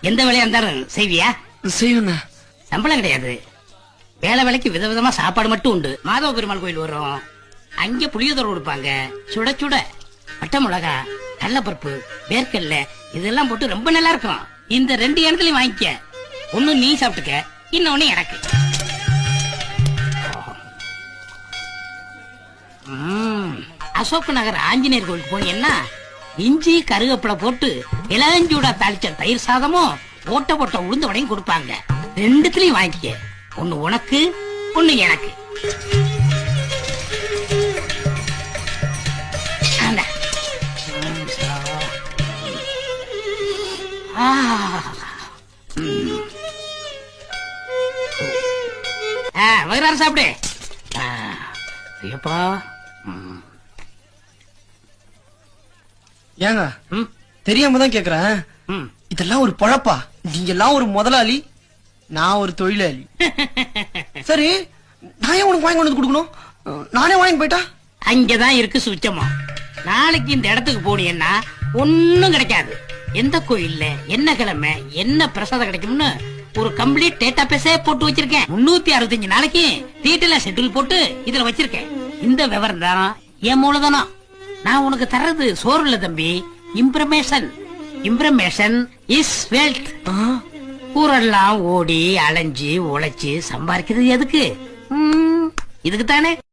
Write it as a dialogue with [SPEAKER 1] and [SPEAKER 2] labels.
[SPEAKER 1] எந்த வேலையா இருந்தாலும் செய்வியா?
[SPEAKER 2] செய்வேண்ணா.
[SPEAKER 1] சம்பளம் கிடையாது. வேலை வேலைக்கு விதவிதமா சாப்பாடு மட்டும் உண்டு. மாதவ பெருமாள் கோயில் வரும் அங்க புளியோதரை கொடுப்பாங்க. சுட சுட. பட்டை மிளகா கடலப்பருப்பு வேர்க்கல்ல இதெல்லாம் போட்டு ரொம்ப நல்லா இருக்கும். இந்த ரெண்டு இடத்துலயும் வாங்கிக்க. ஒண்ணு நீ சாப்பிட்டுக்க இன்னொன்னு எனக்கு. அசோக் நகர் ஆஞ்சநேயர் கோயிலுக்கு போனீங்கன்னா இஞ்சி கருவேப்பிலை போட்டு இளஞ்சூடா தாளிச்ச தயிர் சாதமும் போட்ட போட்ட உளுந்த வடையும் கொடுப்பாங்க. ரெண்டுத்துலயும் வாங்கிக்க. ஒண்ணு உனக்கு ஒண்ணு எனக்கு. வயிறாறு சாப்பிடு. ஐயப்பா.
[SPEAKER 2] ஏங்க? தெரியாம தான் கேக்குறேன். இதெல்லாம் ஒரு பொழப்பா? நீங்க எல்லாம் ஒரு முதலாளி நான் ஒரு தொழிலாளி. சரி நான் ஏன் உனக்கு வாங்கி கொண்டு வந்து கொடுக்கணும்? நானே வாங்கி போயிட்டா?
[SPEAKER 1] அங்கதான் இருக்கு சுச்சமா நாளைக்கு இந்த இடத்துக்கு போனீங்கன்னா ஒண்ணும் கிடைக்காது. எந்த கோயில்ல என்ன கிழமை என்ன பிரசாதம் கிடைக்கும்னு ஒரு கம்ப்ளீட் டேட்டா பேஸே போட்டு வச்சிருக்கேன். முன்னூத்தி அறுபத்தஞ்சு நாளைக்கு டீட்டெயிலா ஷெட்யூல் போட்டு இதுல வச்சிருக்கேன். இந்த விவரம் தான் என் மூலதனம். நான் உனக்கு தர்றது சோறு இல்ல தம்பி இம்ப்ரமேஷன் இம்ப்ரமேஷன் இஸ் வெல்த் ஊரெல்லாம் ஓடி அலைஞ்சு உழைச்சு சம்பாதிக்கிறது எதுக்கு? இதுக்கு தானே